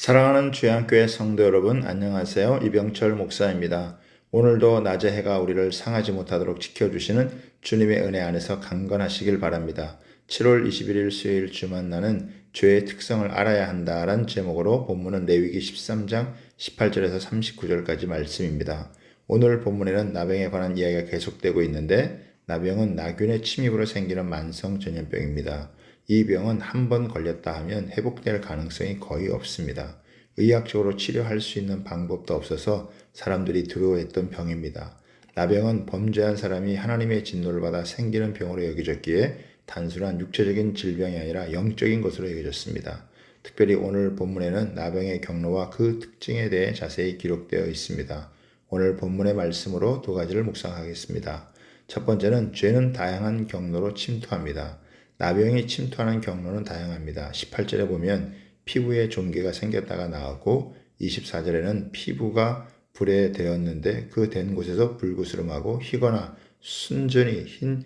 사랑하는 주양교회 성도 여러분 안녕하세요. 이병철 목사입니다. 오늘도 낮의 해가 우리를 상하지 못하도록 지켜주시는 주님의 은혜 안에서 강건하시길 바랍니다. 7월 21일 수요일 주 만나는 죄의 특성을 알아야 한다란 제목으로 본문은 레위기 13장 18절에서 39절까지 말씀입니다. 오늘 본문에는 나병에 관한 이야기가 계속되고 있는데 나병은 나균의 침입으로 생기는 만성 전염병입니다. 이 병은 한 번 걸렸다 하면 회복될 가능성이 거의 없습니다. 의학적으로 치료할 수 있는 방법도 없어서 사람들이 두려워했던 병입니다. 나병은 범죄한 사람이 하나님의 진노를 받아 생기는 병으로 여겨졌기에 단순한 육체적인 질병이 아니라 영적인 것으로 여겨졌습니다. 특별히 오늘 본문에는 나병의 경로와 그 특징에 대해 자세히 기록되어 있습니다. 오늘 본문의 말씀으로 두 가지를 묵상하겠습니다. 첫 번째는 죄는 다양한 경로로 침투합니다. 나병이 침투하는 경로는 다양합니다. 18절에 보면 피부에 종괴가 생겼다가 나왔고 24절에는 피부가 불에 되었는데 그 된 곳에서 불구스름하고 희거나 순전히 흰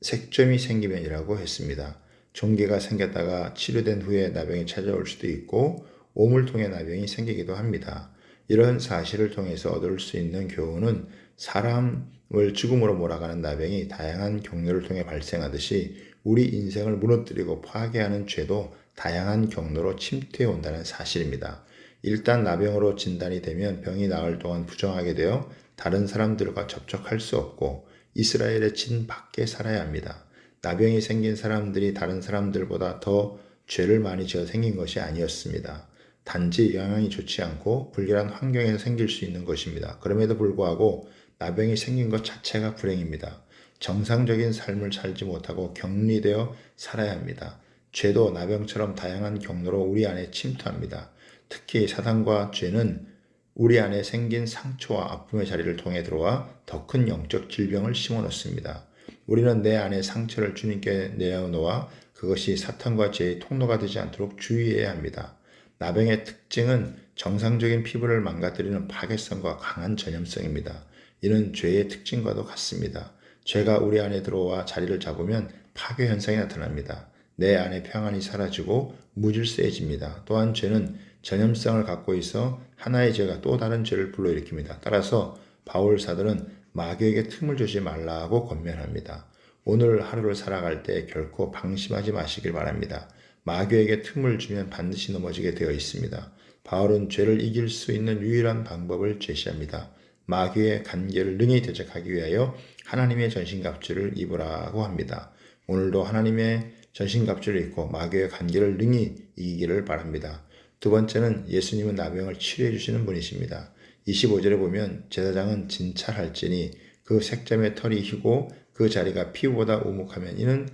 색점이 생기면이라고 했습니다. 종괴가 생겼다가 치료된 후에 나병이 찾아올 수도 있고 오물 통해 나병이 생기기도 합니다. 이런 사실을 통해서 얻을 수 있는 교훈은 사람을 죽음으로 몰아가는 나병이 다양한 경로를 통해 발생하듯이 우리 인생을 무너뜨리고 파괴하는 죄도 다양한 경로로 침투해 온다는 사실입니다. 일단 나병으로 진단이 되면 병이 나을 동안 부정하게 되어 다른 사람들과 접촉할 수 없고 이스라엘의 진 밖에 살아야 합니다. 나병이 생긴 사람들이 다른 사람들보다 더 죄를 많이 지어 생긴 것이 아니었습니다. 단지 영향이 좋지 않고 불결한 환경에서 생길 수 있는 것입니다. 그럼에도 불구하고 나병이 생긴 것 자체가 불행입니다. 정상적인 삶을 살지 못하고 격리되어 살아야 합니다. 죄도 나병처럼 다양한 경로로 우리 안에 침투합니다. 특히 사단과 죄는 우리 안에 생긴 상처와 아픔의 자리를 통해 들어와 더 큰 영적 질병을 심어 놓습니다. 우리는 내 안에 상처를 주님께 내어놓아 그것이 사탄과 죄의 통로가 되지 않도록 주의해야 합니다. 나병의 특징은 정상적인 피부를 망가뜨리는 파괴성과 강한 전염성입니다. 이는 죄의 특징과도 같습니다. 죄가 우리 안에 들어와 자리를 잡으면 파괴 현상이 나타납니다. 내 안에 평안이 사라지고 무질서해집니다. 또한 죄는 전염성을 갖고 있어 하나의 죄가 또 다른 죄를 불러일으킵니다. 따라서 바울 사도는 마귀에게 틈을 주지 말라고 권면합니다. 오늘 하루를 살아갈 때 결코 방심하지 마시길 바랍니다. 마귀에게 틈을 주면 반드시 넘어지게 되어 있습니다. 바울은 죄를 이길 수 있는 유일한 방법을 제시합니다. 마귀의 관계를 능히 대적하기 위하여 하나님의 전신갑주를 입으라고 합니다. 오늘도 하나님의 전신갑주를 입고 마귀의 관계를 능히 이기기를 바랍니다. 두 번째는 예수님은 나병을 치료해 주시는 분이십니다. 25절에 보면 제사장은 진찰할지니 그 색점의 털이 희고 그 자리가 피부보다 우묵하면 이는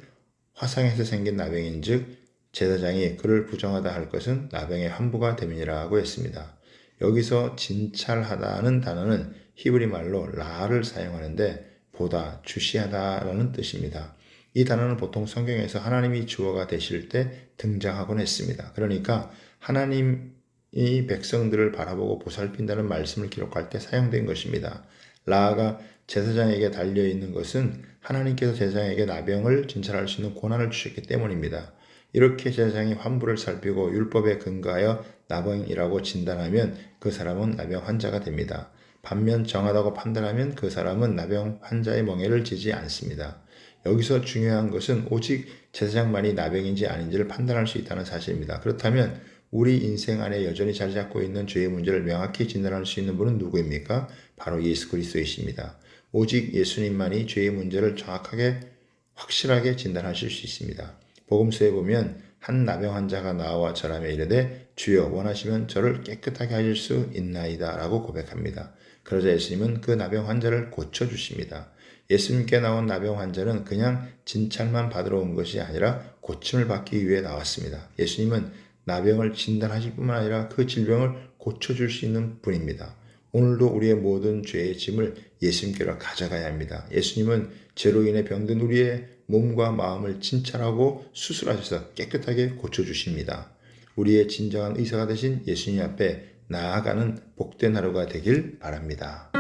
화상에서 생긴 나병인즉 제사장이 그를 부정하다 할 것은 나병의 환부가 됨이라고 했습니다. 여기서 진찰하다는 단어는 히브리 말로 라를 사용하는데 보다 주시하다라는 뜻입니다. 이 단어는 보통 성경에서 하나님이 주어가 되실 때 등장하곤 했습니다. 그러니까 하나님이 백성들을 바라보고 보살핀다는 말씀을 기록할 때 사용된 것입니다. 라가 제사장에게 달려 있는 것은 하나님께서 제사장에게 나병을 진찰할 수 있는 고난을 주셨기 때문입니다. 이렇게 제사장이 환부를 살피고 율법에 근거하여 나병이라고 진단하면 그 사람은 나병 환자가 됩니다. 반면 정하다고 판단하면 그 사람은 나병 환자의 멍에를 지지 않습니다. 여기서 중요한 것은 오직 제사장만이 나병인지 아닌지를 판단할 수 있다는 사실입니다. 그렇다면 우리 인생 안에 여전히 자리 잡고 있는 죄의 문제를 명확히 진단할 수 있는 분은 누구입니까? 바로 예수 그리스도이십니다. 오직 예수님만이 죄의 문제를 정확하게 확실하게 진단하실 수 있습니다. 복음서에 보면 한 나병 환자가 나와 절하며 이르되 주여 원하시면 저를 깨끗하게 하실 수 있나이다 라고 고백합니다. 그러자 예수님은 그 나병 환자를 고쳐 주십니다. 예수님께 나온 나병 환자는 그냥 진찰만 받으러 온 것이 아니라 고침을 받기 위해 나왔습니다. 예수님은 나병을 진단하실 뿐만 아니라 그 질병을 고쳐줄 수 있는 분입니다. 오늘도 우리의 모든 죄의 짐을 예수님께로 가져가야 합니다. 예수님은 죄로 인해 병든 우리의 몸과 마음을 진찰하고 수술하셔서 깨끗하게 고쳐주십니다. 우리의 진정한 의사가 되신 예수님 앞에 나아가는 복된 하루가 되길 바랍니다.